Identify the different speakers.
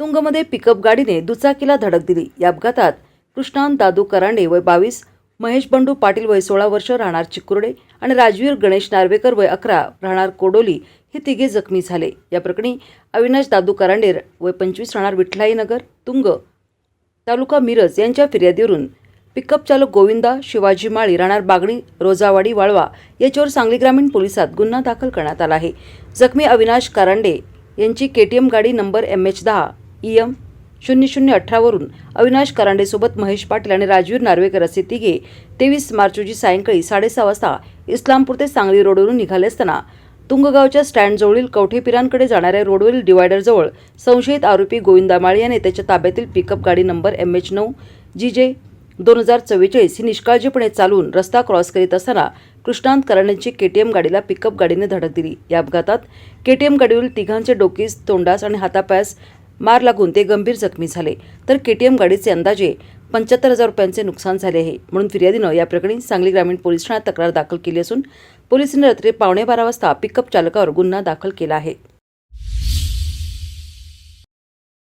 Speaker 1: तुंगमध्ये pickup गाडीने दुचाकीला धडक दिली. या अपघातात कृष्णान दादू करांडे वय बावीस महेश बंडू पाटील वय सोळा वर्ष राहणार चिकुर्डे आणि राजवीर गणेश नार्वेकर वय अकरा राहणार कोडोली हे तिघे जखमी झाले. या प्रकरणी अविनाश दादू करांडे वय पंचवीस राहणार विठलाई नगर तुंग तालुका मिरज यांच्या फिर्यादीवरून पिकअप चालक गोविंदा शिवाजी माळी राहणार बागडी रोजावाडी वाळवा याच्यावर सांगली ग्रामीण पोलिसात गुन्हा दाखल करण्यात आला आहे. जखमी अविनाश करांडे यांची केटीएम गाडी नंबर एम एच दहा ई एम शून्य शून्य अठरावरून अविनाश करांडेसोबत महेश पाटील आणि राजवीर नार्वेकर असे तिघे तेवीस मार्च रोजी सायंकाळी साडेसहा वाजता इस्लामपूर ते सांगली रोडवरून निघाले असताना तुंगगावच्या स्टँडजवळील कवठेपिरांकडे जाणाऱ्या रोडवरील डिवायडरजवळ संशयित आरोपी गोविंदा माळी याने त्याच्या ताब्यातील पिकअप गाडी नंबर एम एच नऊ जी जे दोन हजार चव्वेचाळीस ही निष्काळजीपणे चालवून रस्ता क्रॉस करीत असताना कृष्णांत करांडेंची केटीएम गाडीला पिकअप गाडीने धडक दिली. या अपघातात केटीएम गाडीवरील तिघांचे डोकीस तोंडास आणि हातापायास मार लागून ते गंभीर जखमी झाले. तर केटीएम गाडीचे अंदाजे पंच्याहत्तर हजार रुपयांचे नुकसान झाले आहे. म्हणून फिर्यादीनं या प्रकरणी सांगली ग्रामीण पोलीस ठाण्यात तक्रार दाखल केली असून पोलिसांनी रात्री पावणे बारा वाजता पिकअप चालकावर गुन्हा दाखल केला आहे.